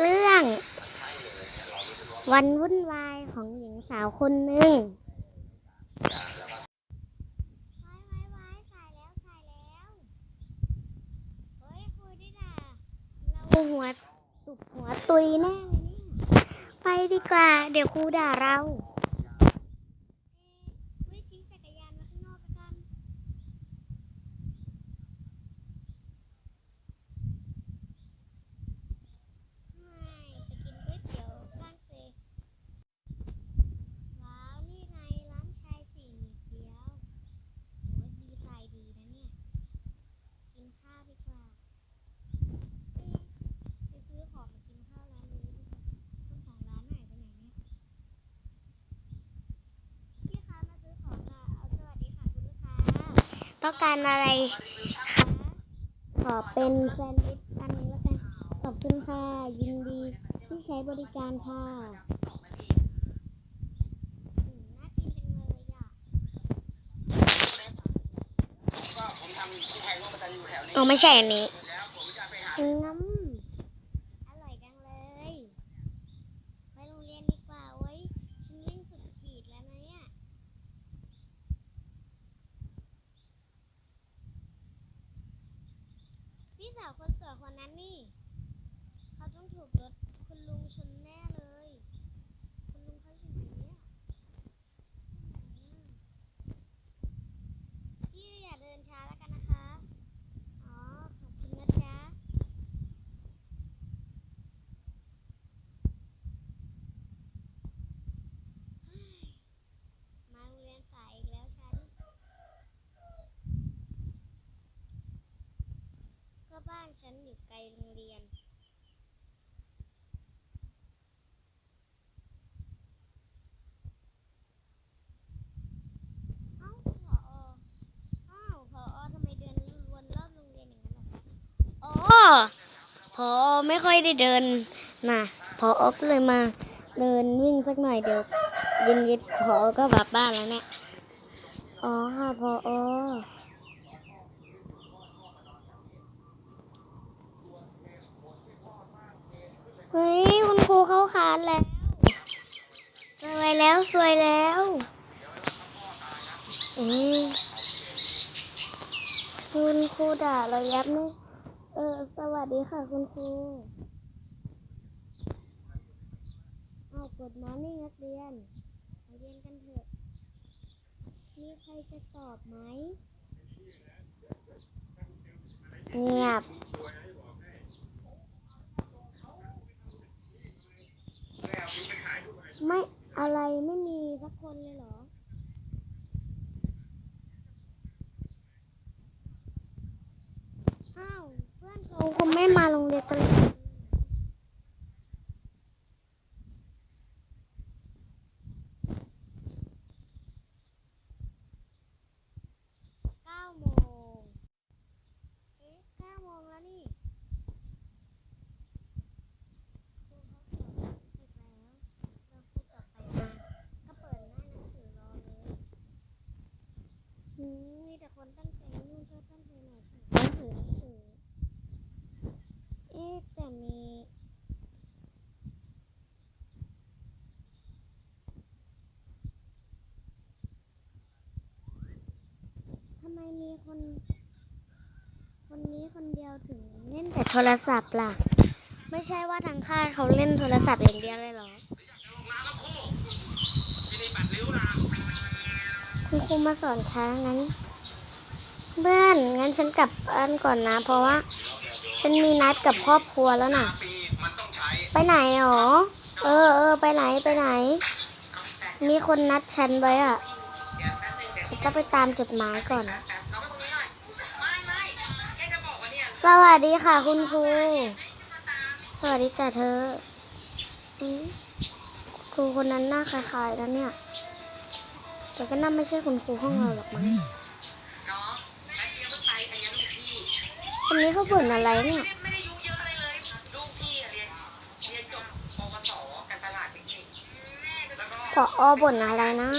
เรื่อง วันวุ่นวายของหญิงสาวคนหนึ่งหัวตุบหัวตุยแน่เลยเนี่ยไปดีกว่า เดี๋ยวครูด่าเราเฮ้ยทิ้งจักรยานไว้ข้างนอกไปกัน ไม่ไปกินก๋วยเตี๋ยวบ้างสิว้าว นี่ไงร้านชายสี่หมี่เกี๊ยวโอ้ยดีใจดีนะเนี่ย กินข้าวดีกว่าเอ๊ะไปซื้อของมากินข้าวร้านนี้ดีกว่าเจ้าของร้านหายไปไหนเนี่ย พี่คะมาซื้อของค่ะเอาสวัสดีค่ะคุณลูกค้า ต้องการอะไรคะขอเป็นแซนด์วิชอันนึงแล้วกันขอบคุณค่ะ ยินดีที่ใช้บริการค่ะอืมน่ากินจังเลยอะก็ผมทำกู้ภัยร่วมกตัญญูแถวนี้โอ้ไม่ใช่อันนี้ แล้วผมจะไปหา งั้มอร่อยจังเลย ไปโรงเรียนดีกว่าเว้ยฉันวิ่งสุดขีดแล้วนะเนี่ย พี่สาวคนสวยคนนั้นนี่ เขาต้องถูกรถคุณลุงชนแน่เลย คุณลุงเขาอยู่ไหนเนี่ยพี่อย่าเดินช้าแล้วกันนะคะ อ๋อ ขอบคุณนะจ๊ะ มาโรงเรียนสายอีกแล้วฉัน ก็ บ้านฉันอยู่ไกลโรงเรียนเอ้าผออ้าวผอทำไมเดินวนรอบโรงเรียนอย่างนั้นล่ะอ๋อผอไม่ค่อยได้เดินนะผออก็เลยมาเดินวิ่งสักหน่อยเดี๋ยวเย็นๆผอก็กลับบ้านแล้วเนี่ยอ๋อค่ะผอเฮ้ยคุณครูเข้านแล้วสวยแล้วสวยแล้วอ๊ะคุณครูด่าเรายับไหมเออ สวัสดีค่ะคุณครูเอากดมอร์นิ่งนักเรียนมาเรียนกันเถอะ มีใครจะตอบไหม เงียบ ไม่อะไรไม่มีสักคนเลยเหรอ อ้าว เพื่อนเขาคงไม่มาโรงเรียนกันเลยเก้าโมง เอ๊ะเก้าโมงแล้วนี่ครูเขาสอนเสร็จแล้ว เราพูดต่อไปมา ก็เปิดหน้าหนังสือรอเลยหืมมีแต่คนตั้งใจนู่นก็ตั้งใจหน่อยหนังสือหนังสือ เอ๊ะแต่มีทำไมมีคน คนนี้คนเดียวถึงเล่นแต่โทรศัพท์ล่ะ ไม่ใช่ว่าทางค่ายเขาเล่นโทรศัพท์อย่างเดียวเลยเหรอคุณครูมาสอนช้างั้นเพื่อนงั้นฉันกลับบ้านก่อนนะ เพราะว่า ฉันมีนัดกับครอบครัวแล้วน่ะ ไปไหนหรอ เออเออไปไหนไปไหน มีคนนัดฉันไว้อะ ฉันต้องไปตามจดหมายก่อน สวัสดีค่ะคุณครู สวัสดีจ้ะเธอครูคนนั้นหน้าคล้ายๆแล้วเนี่ย แต่ก็น่าไม่ใช่คุณครูห้องเราหรอกมั้งคนนี้เขาบ่นอะไรเนี่ยไม่ได้ยุ่งเยอะอะไรเลยลูกพี่อะเรียนเรียนจบปวสการตลาดเทคนิคแล้วก็พออบ่นอะไรนะ